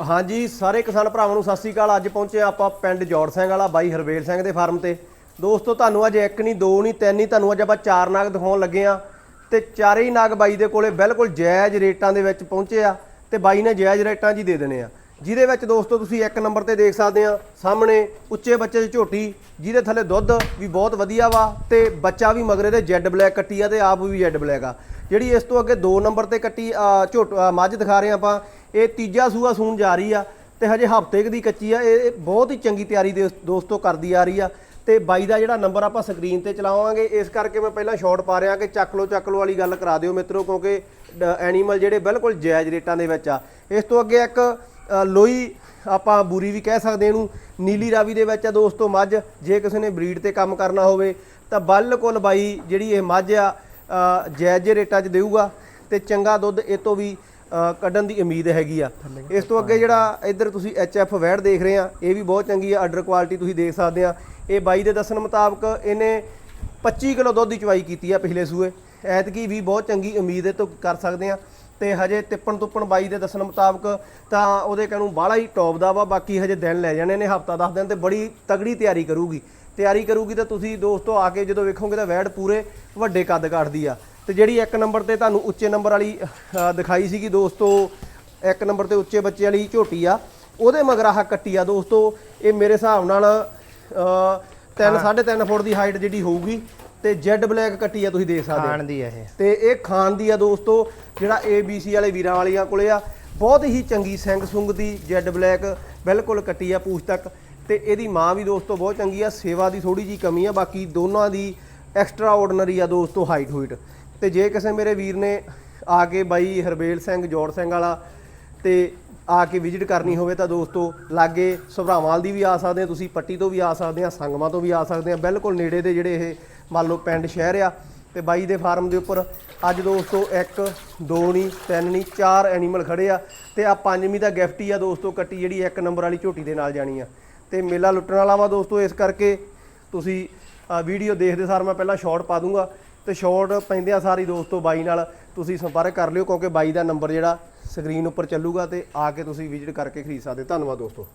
ਹਾਂਜੀ ਸਾਰੇ ਕਿਸਾਨ ਭਰਾਵਾਂ ਨੂੰ ਸਤਿ ਸ੍ਰੀ ਅਕਾਲ। ਅੱਜ ਪਹੁੰਚੇ ਆਪਾਂ ਪਿੰਡ ਜੋੜ ਸਿੰਘ ਵਾਲਾ ਬਾਈ ਹਰਵੇਲ ਸਿੰਘ ਦੇ ਫਾਰਮ ਤੇ। ਦੋਸਤੋ ਤੁਹਾਨੂੰ ਅੱਜ ਇੱਕ ਨਹੀਂ ਦੋ ਨਹੀਂ ਤਿੰਨ ਨਹੀਂ ਤੁਹਾਨੂੰ ਅੱਜ ਆਪਾਂ ਚਾਰ ਨਾਗ ਦਿਖਾਉਣ ਲੱਗੇ ਆ ਤੇ ਚਾਰੇ ਹੀ ਨਾਗ ਬਾਈ ਦੇ ਕੋਲੇ ਬਿਲਕੁਲ ਜਾਇਜ਼ ਰੇਟਾਂ ਦੇ ਵਿੱਚ ਪਹੁੰਚੇ ਆ ਤੇ ਬਾਈ ਨੇ ਜਾਇਜ਼ ਰੇਟਾਂ 'ਚ ਹੀ ਦੇ ਦੇਣੇ ਆ। ਜਿਹਦੇ ਵਿੱਚ ਦੋਸਤੋ ਤੁਸੀਂ ਇੱਕ ਨੰਬਰ ਤੇ ਦੇਖ ਸਕਦੇ ਆ ਸਾਹਮਣੇ ਉੱਚੇ ਬੱਚੇ ਦੀ ਝੋਟੀ ਜਿਹਦੇ ਥੱਲੇ ਦੁੱਧ ਵੀ ਬਹੁਤ ਵਧੀਆ ਵਾ ਤੇ ਬੱਚਾ ਵੀ ਮਗਰੇ ਦੇ ਜੈਡ ਬਲੈਕ ਕੱਟੀ ਆ ਤੇ ਆਪ ਵੀ ਜੈਡ ਬਲੈਕ ਆ। ਜਿਹੜੀ ਇਸ ਤੋਂ ਅੱਗੇ 2 ਨੰਬਰ ਤੇ ਕੱਟੀ ਆ, ਝੋਟ ਮੱਝ ਦਿਖਾ ਰਹੇ ਆਪਾਂ ਇਹ ਤੀਜਾ ਸੂਆ ਸੂਣ ਜਾ ਰਹੀ ਆ ਤੇ ਹਜੇ ਹਫ਼ਤੇ ਕੁ ਦੀ ਕੱਚੀ ਆ ਇਹ ਬਹੁਤ ਹੀ ਚੰਗੀ ਤਿਆਰੀ ਦੇ ਦੋਸਤੋ ਕਰਦੀ ਆ ਰਹੀ ਆ ਤੇ ਬਾਈ ਦਾ ਜਿਹੜਾ ਨੰਬਰ ਆਪਾਂ ਸਕਰੀਨ ਤੇ ਚਲਾਵਾਂਗੇ ਇਸ ਕਰਕੇ ਮੈਂ ਪਹਿਲਾਂ ਸ਼ਾਰਟ ਪਾ ਰਿਹਾ ਕਿ ਚੱਕ ਲੋ ਚੱਕ ਲੋ ਵਾਲੀ ਗੱਲ ਕਰਾ ਦਿਓ ਮਿੱਤਰੋ ਕਿਉਂਕਿ ਐਨੀਮਲ ਜਿਹੜੇ ਬਿਲਕੁਲ ਜਾਇਜ਼ ਰੇਟਾਂ ਦੇ ਵਿੱਚ ਆ। ਇਸ ਤੋਂ ਅੱਗੇ ਇੱਕ ਅ, ਲੋਈ ਆਪਾਂ ਬੂਰੀ ਵੀ ਕਹਿ ਸਕਦੇ ਇਹਨੂੰ ਨੀਲੀ ਰਾਵੀ ਦੇ ਵਿੱਚ ਆ ਦੋਸਤੋ ਮੱਝ ਜੇ ਕਿਸੇ ਨੇ ਬਰੀਡ ਤੇ ਕੰਮ ਕਰਨਾ ਹੋਵੇ ਤਾਂ ਬਿਲਕੁਲ ਬਾਈ ਜਿਹੜੀ ਇਹ ਮੱਝ ਆ ਜਾਇਜ਼ ਰੇਟਾਂ 'ਚ ਦੇਊਗਾ ਤੇ ਚੰਗਾ ਦੁੱਧ ਇਹ ਤੋਂ ਵੀ ਕੱਢਣ ਦੀ ਉਮੀਦ ਹੈਗੀ ਆ। ਇਸ ਤੋਂ ਅੱਗੇ ਜਿਹੜਾ ਇੱਧਰ ਤੁਸੀਂ ਐਫ ਵੈੜ ਦੇਖ ਰਹੇ ਆ, ਇਹ ਵੀ ਬਹੁਤ ਚੰਗੀ ਆ ਆਰਡਰ ਕੁਆਲਿਟੀ ਤੁਸੀਂ ਦੇਖ ਸਕਦੇ ਆ। ਇਹ ਬਾਈ ਦੇ ਦੱਸਣ ਮੁਤਾਬਕ ਇਹਨੇ 25 ਕਿਲੋ ਦੁੱਧ ਦੀ ਚਵਾਈ ਕੀਤੀ ਆ ਪਿਛਲੇ ਸੂਏ। ਐਤਕੀ ਵੀ ਬਹੁਤ ਚੰਗੀ ਉਮੀਦ ਇਹ ਤੋਂ ਕਰ ਸਕਦੇ ਆ। ਤੇ ਹਜੇ ਤਿੱਪਣ ਤੁੱਪਣ ਬਾਈ ਦੇ ਦੱਸਣ ਮੁਤਾਬਕ ਤਾਂ ਉਹਦੇ ਕਹਿਣੂ ਬਾਹਲਾ ਹੀ ਟੌਪ ਦਾ ਵਾ, ਬਾਕੀ ਹਜੇ ਦਿਨ ਲੈ ਜਾਣੇ ਨੇ, ਹਫਤਾ 10 ਦਿਨ ਤੇ ਬੜੀ ਤਗੜੀ ਤਿਆਰੀ ਕਰੂਗੀ। ਤਿਆਰੀ ਕਰੂਗੀ ਤਾਂ ਤੁਸੀਂ ਦੋਸਤੋ ਆ ਕੇ ਜਦੋਂ ਵੇਖੋਗੇ ਤਾਂ ਵੈੜ ਪੂਰੇ ਵੱਡੇ ਕੱਦ ਕਾਟਦੀ ਆ। ਤੇ ਜਿਹੜੀ ਇੱਕ ਨੰਬਰ ਤੇ ਤੁਹਾਨੂੰ ਉੱਚੇ ਨੰਬਰ ਵਾਲੀ ਦਿਖਾਈ ਸੀਗੀ ਦੋਸਤੋ ਇੱਕ ਨੰਬਰ ਤੇ ਉੱਚੇ ਬੱਚੇ ਵਾਲੀ ਝੋਟੀ ਆ। ਉਹਦੇ ਮਗਰ ਆਹ ਕੱਟੀ ਆ ਦੋਸਤੋ ਇਹ ਮੇਰੇ ਹਿਸਾਬ ਨਾਲ 3 3.5 ਫੁੱਟ ਦੀ ਹਾਈਟ ਜਿਹੜੀ ਹੋਊਗੀ ਤੇ ਜੈਡ ਬਲੈਕ ਕੱਟੀ ਆ ਤੁਸੀਂ ਦੇਖ ਸਕਦੇ ਹੋ। ਖਾਣ ਦੀ ਆ ਇਹ। ਤੇ ਇਹ ਖਾਨ ਦੀ ਆ ਦੋਸਤੋ ਜਿਹੜਾ ABC ਵਾਲੇ ਵੀਰਾਂ ਵਾਲੀਆਂ ਕੋਲੇ ਆ। ਬਹੁਤ ਹੀ ਚੰਗੀ ਸਿੰਘ ਸੁੰਗ ਦੀ ਜੈਡ ਬਲੈਕ ਬਿਲਕੁਲ ਕੱਟੀ ਆ ਪੂਛ ਤੱਕ। ਤੇ ਇਹਦੀ ਮਾਂ ਵੀ ਦੋਸਤੋ ਬਹੁਤ ਚੰਗੀ ਆ ਸੇਵਾ ਦੀ ਥੋੜੀ ਜੀ ਕਮੀ ਆ ਬਾਕੀ ਦੋਨਾਂ ਦੀ ਐਕਸਟਰਾ ਆਰਡੀਨਰੀ ਆ ਦੋਸਤੋ ਹਾਈਟ ਹੂਈਟ ਤੇ ਜੇ ਕਿਸੇ ਮੇਰੇ ਵੀਰ ਨੇ ਆ ਕੇ ਬਾਈ ਹਰਬੇਲ ਸਿੰਘ, ਜੋੜ ਸਿੰਘ ਵਾਲਾ ਤੇ ਆ ਕੇ ਵਿਜ਼ਿਟ ਕਰਨੀ ਹੋਵੇ ਤਾਂ ਦੋਸਤੋ, ਲਾਗੇ ਸੁਭਰਾਵਾਲ ਦੀ ਵੀ ਆ ਸਕਦੇ ਆ, ਤੁਸੀਂ ਪੱਟੀ ਤੋਂ ਵੀ ਆ ਸਕਦੇ ਆ, ਸੰਗਮਾਂ ਤੋਂ ਵੀ ਆ ਸਕਦੇ ਆ, ਬਿਲਕੁਲ ਨੇੜੇ ਦੇ ਜਿਹੜੇ ਇਹ ਮੰਨ ਲਓ ਪਿੰਡ, ਸ਼ਹਿਰ ਆ, ਤੇ ਬਾਈ ਦੇ ਫਾਰਮ ਦੇ ਉੱਪਰ ਅੱਜ ਦੋਸਤੋ 1 2 ਨਹੀਂ 3 ਨਹੀਂ 4 ਐਨੀਮਲ ਖੜੇ ਆ ਤੇ ਆ ਪੰਜਵੀਂ ਦਾ ਗਿਫਟ ਹੀ ਆ ਦੋਸਤੋ, ਕੱਟੀ ਜਿਹੜੀ ਇੱਕ ਨੰਬਰ ਵਾਲੀ ਝੋਟੀ ਦੇ ਨਾਲ ਜਾਣੀ ਆ। ਤੇ ਮੇਲਾ ਲੁੱਟਣ ਵਾਲਾ ਵਾ ਦੋਸਤੋ ਇਸ ਕਰਕੇ ਤੁਸੀਂ ਵੀਡੀਓ ਦੇਖਦੇ ਸਾਰ ਮੈਂ ਪਹਿਲਾਂ ਸ਼ਾਰਟ ਪਾ ਦੂੰਗਾ। ਤੇ ਸ਼ਾਰਟ ਪੈਂਦਿਆਂ ਸਾਰੀ ਦੋਸਤੋ ਬਾਈ ਨਾਲ। ਤੁਸੀਂ ਸੰਪਰਕ ਕਰ ਲਿਓ ਕਿਉਂਕਿ ਬਾਈ ਦਾ ਨੰਬਰ ਜਿਹੜਾ ਸਕਰੀਨ ਉੱਪਰ ਚੱਲੂਗਾ ਤੇ ਆ ਕੇ ਤੁਸੀਂ ਵਿਜ਼ਿਟ ਕਰਕੇ ਖਰੀਦ ਸਕਦੇ ਧੰਨਵਾਦ ਦੋਸਤੋ।